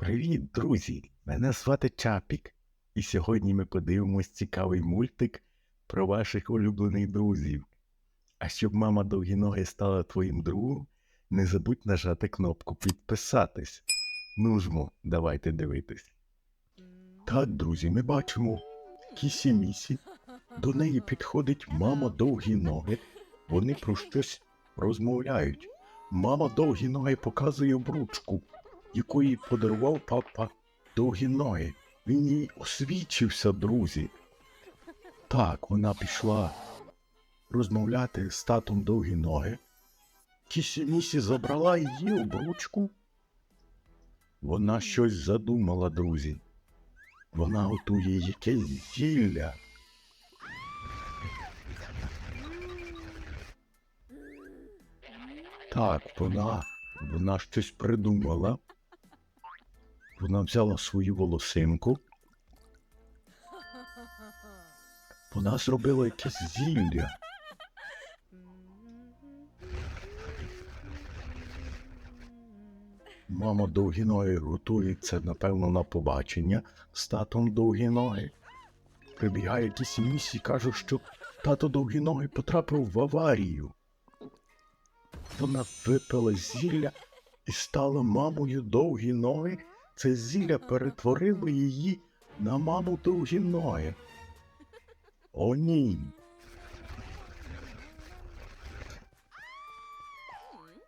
Привіт, друзі! Мене звати Чапік, і сьогодні ми подивимось цікавий мультик про ваших улюблених друзів. А щоб мама довгіноги стала твоїм другом, не забудь нажати кнопку підписатись. Ну жмо, давайте дивитись. Так, друзі, ми бачимо кісі місі. До неї підходить мама довгі ноги. Вони про щось розмовляють. Мама довгі ноги показує обручку, яку їй подарував папа довгі ноги. Він їй освічився, друзі. Так, вона пішла розмовляти з татом довгі ноги. Кісі місі забрала її обручку. Вона щось задумала, друзі. Вона готує якесь зілля. Так, вона, вона щось придумала. Вона взяла свою волосинку. Вона зробила якесь зілля. Мама довгіної готується, напевно, на побачення з татом довгіноги. Прибігає якийсь місій і каже, що тато довгіноги потрапив в аварію. Вона випила зілля і стала мамою довгі ноги. Це зілля перетворило її на маму довгі ноги. О, ні.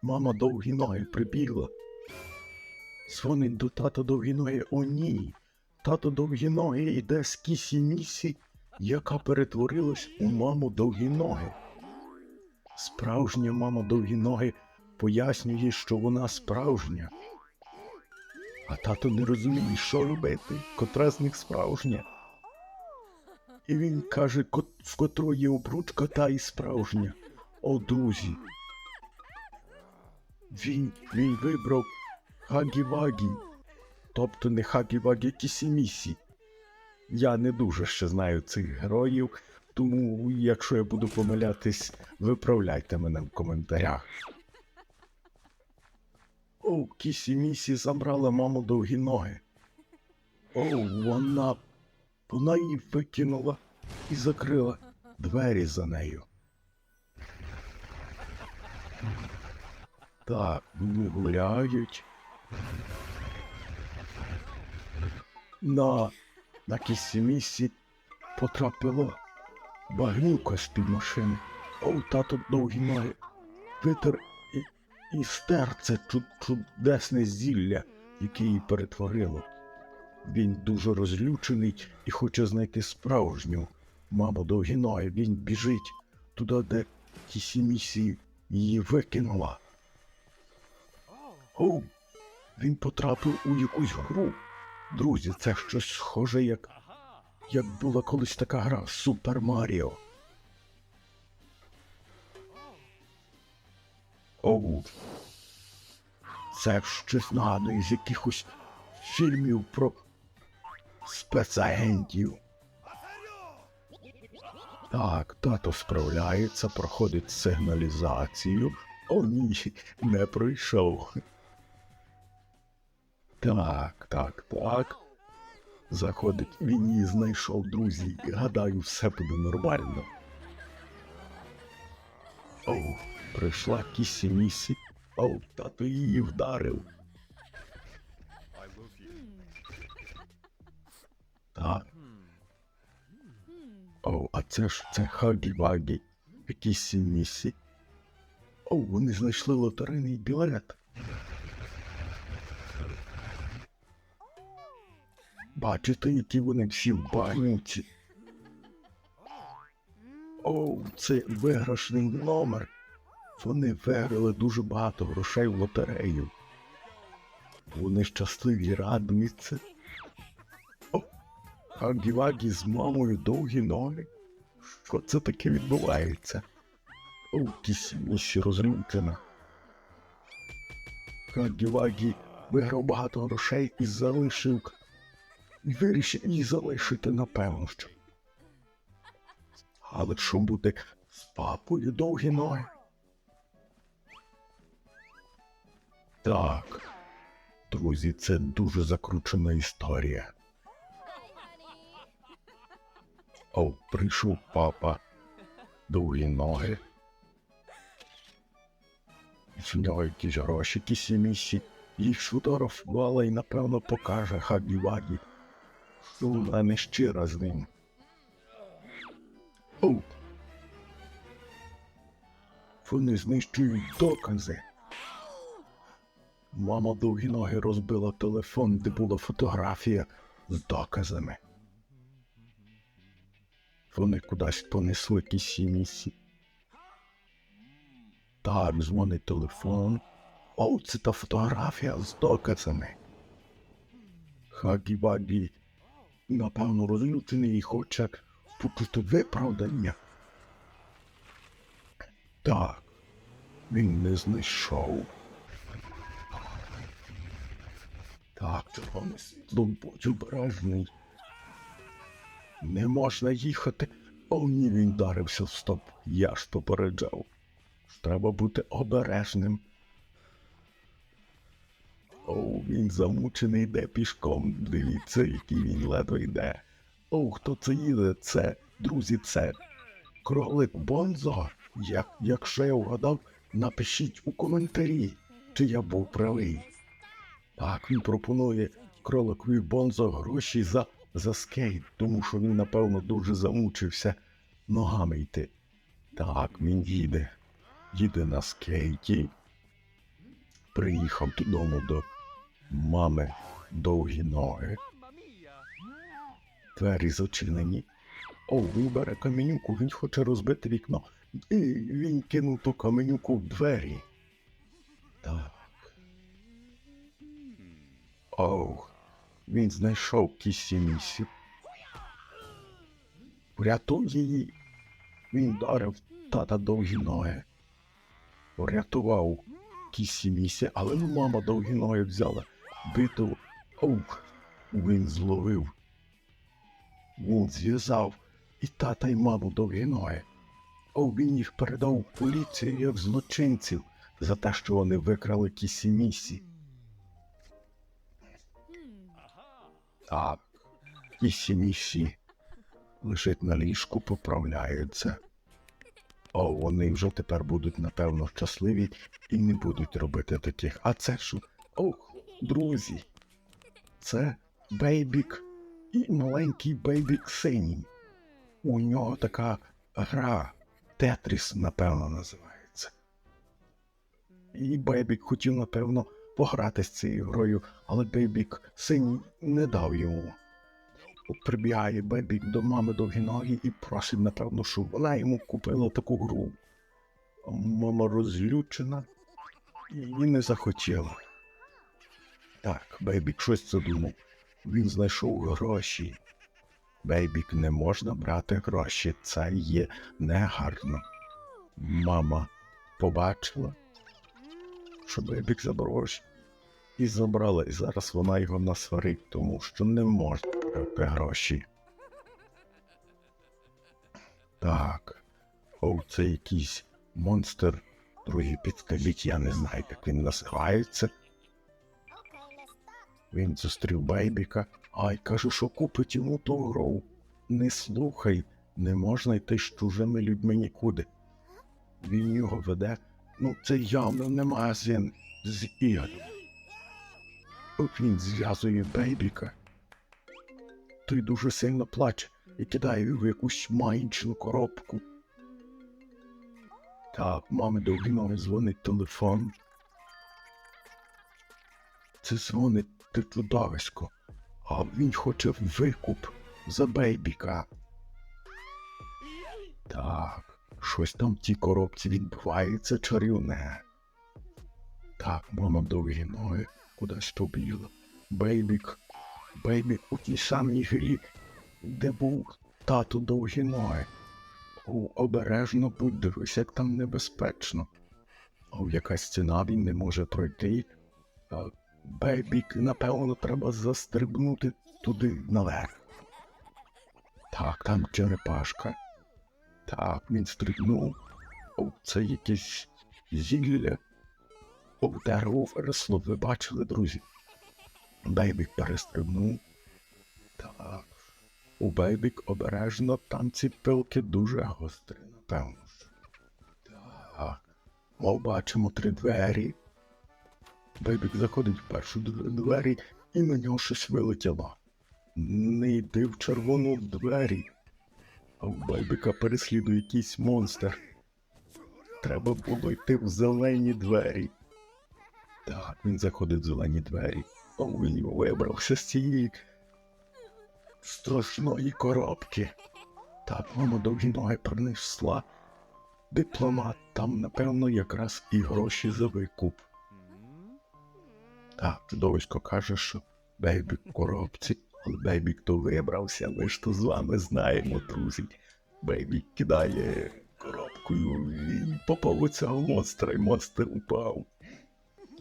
Мама довгі ноги прибігла. Дзвонить до тата довгі ноги. О, ні. Тато довгі ноги йде з кісі місі, яка перетворилась у маму довгі ноги. Справжня мама довгі ноги пояснює, що вона справжня. А тато не розуміє, що робити, котра з них справжня. І він каже, «Ко- з котрої обручка та і справжня. О, друзі. Він, він вибрав Хагі-Вагі, тобто не Хагі-Вагі Кісімісі. Я не дуже ще знаю цих героїв, тому якщо я буду помилятись, виправляйте мене в коментарях. О, Кісі Місі забрала маму довгі ноги. О, вона. Вона її викинула і закрила двері за нею. Так, вони гуляють. На, на кісі місці потрапила багнюка з-під машини. О, тато довгі ноги. Витер і, стер це чу- чудесне зілля, яке її перетворило. Він дуже розлючений і хоче знайти справжню маму довгі ноги. Він біжить туди, де Кісімісі її викинула. О, він потрапив у якусь гру. Друзі, це щось схоже, як, як була колись така гра Супер Маріо. Оу. Це щось нагадує з якихось фільмів про спецагентів. Так, тато справляється, проходить сигналізацію. О, ні, не пройшов. Так, так, так. Заходить, він її знайшов, друзі. Гадаю, все буде нормально. Оу, прийшла кісі місі. Оу, тато її вдарив. Так. Оу, а це ж це хагі-вагі. Кісі місі. Оу, вони знайшли лотерейний білет. Бачите, які вони всі багнюці. Оу, це виграшний номер. Вони виграли дуже багато грошей в лотерею. Вони щасливі і радуються. О, Хагі-Вагі з мамою довгі ноги. Що це таке відбувається? О, кісіміші розлючена. Хагі-Вагі виграв багато грошей і залишив. І вирішив її залишити, напевно, що. Але що буде з папою довгі ноги? Так. Друзі, це дуже закручена історія. О, прийшов папа. Довгі ноги. В нього якісь гроші кісі місі. Їх фотографувала і напевно покаже Хагі Вагі. Що вона не щира з ним. О! Вони знищують докази. Мама довгі ноги розбила телефон, де була фотографія з доказами. Вони кудись понесли кісі місі. Так, дзвонить телефон. О, це та фотографія з доказами. Хагі Вагі, напевно, розлючений і хоче почути виправдання. Так, він не знайшов. Так, червоне світло, будь. Не можна їхати. О, ні, він вдарився в стоп. Я ж попереджав. Треба бути обережним. О, він замучений йде пішком. Дивіться, який він ледве йде. О, хто це їде? Це, друзі, це кролик Бонзо. Як, якщо я вгадав, напишіть у коментарі, чи я був правий. Так, він пропонує кроликові Бонзо гроші за, за скейт, тому що він, напевно, дуже замучився ногами йти. Так, він їде. Їде на скейті. Приїхав додому до мами довгі ноги. Двері зачинені. О, він бере каменюку, він хоче розбити вікно. І він кинув ту каменюку в двері. Так. Оу, він знайшов кісі місі. Врятуй її. Він вдарив тата довгі ноги. Врятував кісі місі, але ну мама довгі ноги взяла. Биту. Оу, він зловив. Він зв'язав і тата, і маму довгі ноги. О, він їх передав поліцію як злочинців за те, що вони викрали кісі місі. Так, кісі місі лежить на ліжку, поправляється. О, вони вже тепер будуть, напевно, щасливі і не будуть робити таких. А це що? Ох, друзі. Це бейбік і маленький бейбік синій. У нього така гра Тетріс, напевно, називається. І Бейбік хотів, напевно, пограти з цією грою, але Бейбік синій не дав йому. Прибігає Бейбік до мами довгі ноги і просить, напевно, щоб вона йому купила таку гру. Мама розлючена і не захотіла. Так, Бейбік щось задумав. Він знайшов гроші. Бейбік не можна брати гроші, це є негарно. Мама побачила, що Бейбік забрав. І забрала, і зараз вона його насварить, тому що не брати гроші. Так. О, це якийсь монстр. Друзі, підскажіть, я не знаю, як він називається. Він зустрів Бейбіка, а й каже, що купить йому ту гру. Не слухай, не можна йти з чужими людьми нікуди. Він його веде, ну це явно не магазин з ігор. От він зв'язує Бейбіка. Той дуже сильно плаче і кидає його в якусь магічну коробку. Так, мами довгі ноги дзвонить телефон. Це дзвонить чудовисько, а він хоче викуп за бейбіка. Так, щось там в тій коробці відбувається чарівне. Так, мама довгі ноги кудись побігла. Бейбік, бейбік у тій самій грі, де був тато довгі ноги. О, обережно будь дивись, як там небезпечно. О, якась стіна він не може пройти. Бейбік, напевно, треба застрибнути туди наверх. Так, там черепашка. Так, він стрибнув. О, це якесь зілля. О, дерево виросло, ви бачили, друзі. Бейбік перестрибнув. Так. У Бейбік обережно там ці пилки дуже гострі, напевно. Так. Ми бачимо три двері. Бейбік заходить в першу двері і на нього щось вилетіло. Не йди в червону двері. А у Бейбіка переслідує якийсь монстр. Треба було йти в зелені двері. Так, він заходить в зелені двері. О, він вибрався з цієї страшної коробки. Так, мама довгі ноги принесла. Дипломат, там, напевно, якраз і гроші за викуп. Так, чудовисько каже, що Бейбік в коробці, але Бейбік то вибрався, ми ж то з вами знаємо, друзі. Бейбік кидає коробкою і попав у цього монстра, і монстр упав.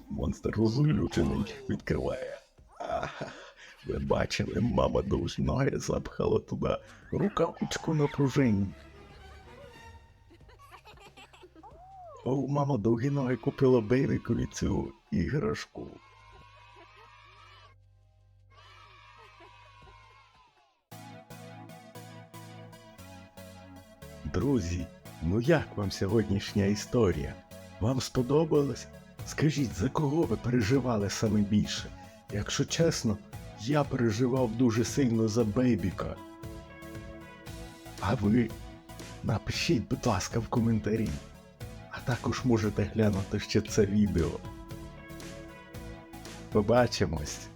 Монстр розлючений відкриває. Ага, ви бачили, мама довжі ноги запхала туди рукавичку на пружині. О, мама довгі ноги купила Бейбікові цю іграшку. Друзі, ну як вам сьогоднішня історія? Вам сподобалось? Скажіть, за кого ви переживали саме більше? Якщо чесно, я переживав дуже сильно за Бейбіка. А ви напишіть, будь ласка, в коментарі. А також можете глянути ще це відео. Побачимось!